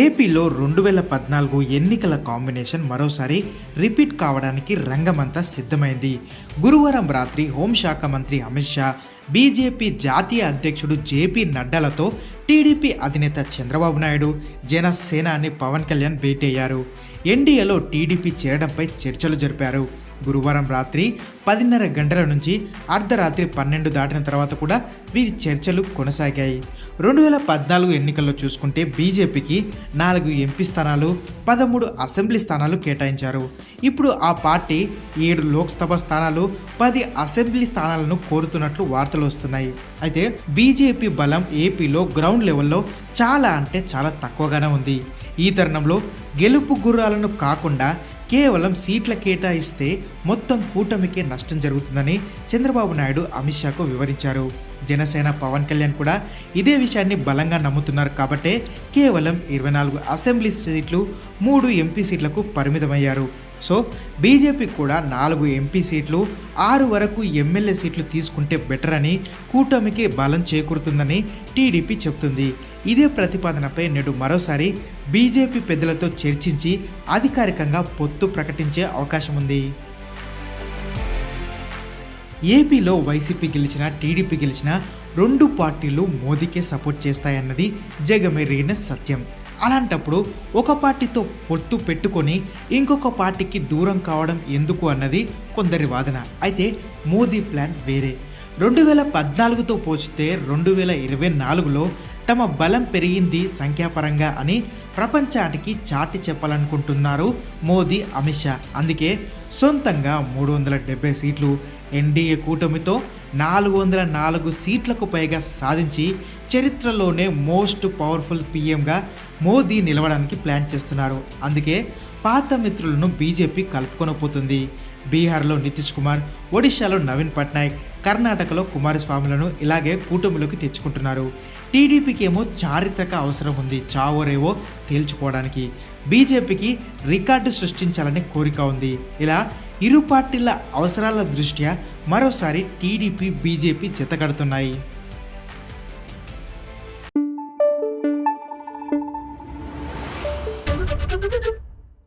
ఏపీలో రెండు వేల పద్నాలుగు ఎన్నికల కాంబినేషన్ మరోసారి రిపీట్ కావడానికి రంగమంతా సిద్ధమైంది. గురువారం రాత్రి హోంశాఖ మంత్రి అమిత్ షా బీజేపీ జాతీయ అధ్యక్షుడు జేపీ నడ్డాలతో టీడీపీ అధినేత చంద్రబాబు నాయుడు జనసేనాని పవన్ కళ్యాణ్ భేటీ అయ్యారు. ఎన్డీఏలో టీడీపీ చేరడంపై చర్చలు జరిపారు. గురువారం రాత్రి పదిన్నర గంటల నుంచి అర్ధరాత్రి పన్నెండు దాటిన తర్వాత కూడా వీరి చర్చలు కొనసాగాయి. రెండు వేల పద్నాలుగు ఎన్నికల్లో చూసుకుంటే బీజేపీకి నాలుగు ఎంపీ స్థానాలు పదమూడు అసెంబ్లీ స్థానాలు కేటాయించారు. ఇప్పుడు ఆ పార్టీ ఏడు లోక్సభ స్థానాలు పది అసెంబ్లీ స్థానాలను కోరుతున్నట్లు వార్తలు వస్తున్నాయి. అయితే బీజేపీ బలం ఏపీలో గ్రౌండ్ లెవెల్లో చాలా అంటే చాలా తక్కువగానే ఉంది. ఈ తరుణంలో గెలుపు గుర్రాలను కాకుండా కేవలం సీట్ల కేటాయిస్తే మొత్తం కూటమికే నష్టం జరుగుతుందని చంద్రబాబు నాయుడు అమిత్ షాకు వివరించారు. జనసేన పవన్ కళ్యాణ్ కూడా ఇదే విషయాన్ని బలంగా నమ్ముతున్నారు కాబట్టే కేవలం ఇరవై నాలుగు అసెంబ్లీ సీట్లు మూడు ఎంపీ సీట్లకు పరిమితమయ్యారు. సో బీజేపీ కూడా నాలుగు ఎంపీ సీట్లు ఆరు వరకు ఎమ్మెల్యే సీట్లు తీసుకుంటే బెటర్ అని కూటమికి బలం చేకూరుతుందని టీడీపీ చెబుతుంది ఇదే ప్రతిపాదనపై నేడు మరోసారి బీజేపీ పెద్దలతో చర్చించి అధికారికంగా పొత్తు ప్రకటించే అవకాశం ఉంది. ఏపీలో వైసీపీ గెలిచిన టీడీపీ గెలిచిన రెండు పార్టీలు మోదీకే సపోర్ట్ చేస్తాయన్నది జగమెరిగిన సత్యం. అలాంటప్పుడు ఒక పార్టీతో పొత్తు పెట్టుకొని ఇంకొక పార్టీకి దూరం కావడం ఎందుకు అన్నది కొందరి వాదన. అయితే మోదీ ప్లాన్ వేరే. రెండు వేల పద్నాలుగుతో పోల్చితే రెండు వేల ఇరవై నాలుగులో తమ బలం పెరిగింది సంఖ్యాపరంగా అని ప్రపంచానికి చాటి చెప్పాలనుకుంటున్నారు మోదీ అమిత్ షా. అందుకే సొంతంగా మూడు వందల డెబ్బై సీట్లు ఎన్డీఏ కూటమితో నాలుగు వందల నాలుగు సీట్లకు పైగా సాధించి చరిత్రలోనే మోస్ట్ పవర్ఫుల్ పీఎంగా మోదీ నిలవడానికి ప్లాన్ చేస్తున్నారు. అందుకే పాత మిత్రులను బీజేపీ కలుపుకొనపోతుంది బీహార్లో నితీష్ కుమార్ ఒడిశాలో నవీన్ పట్నాయక్ కర్ణాటకలో కుమారస్వాములను ఇలాగే కూటమిలోకి తెచ్చుకుంటున్నారు. టీడీపీకి ఏమో చారిత్రక అవసరం ఉంది. చావోరేవో తేల్చుకోవడానికి బీజేపీకి రికార్డు సృష్టించాలనే కోరిక ఉంది. ఇలా ఇరు పార్టీల అవసరాల దృష్ట్యా మరోసారి టీడీపీ బీజేపీ జతకడుతున్నాయి.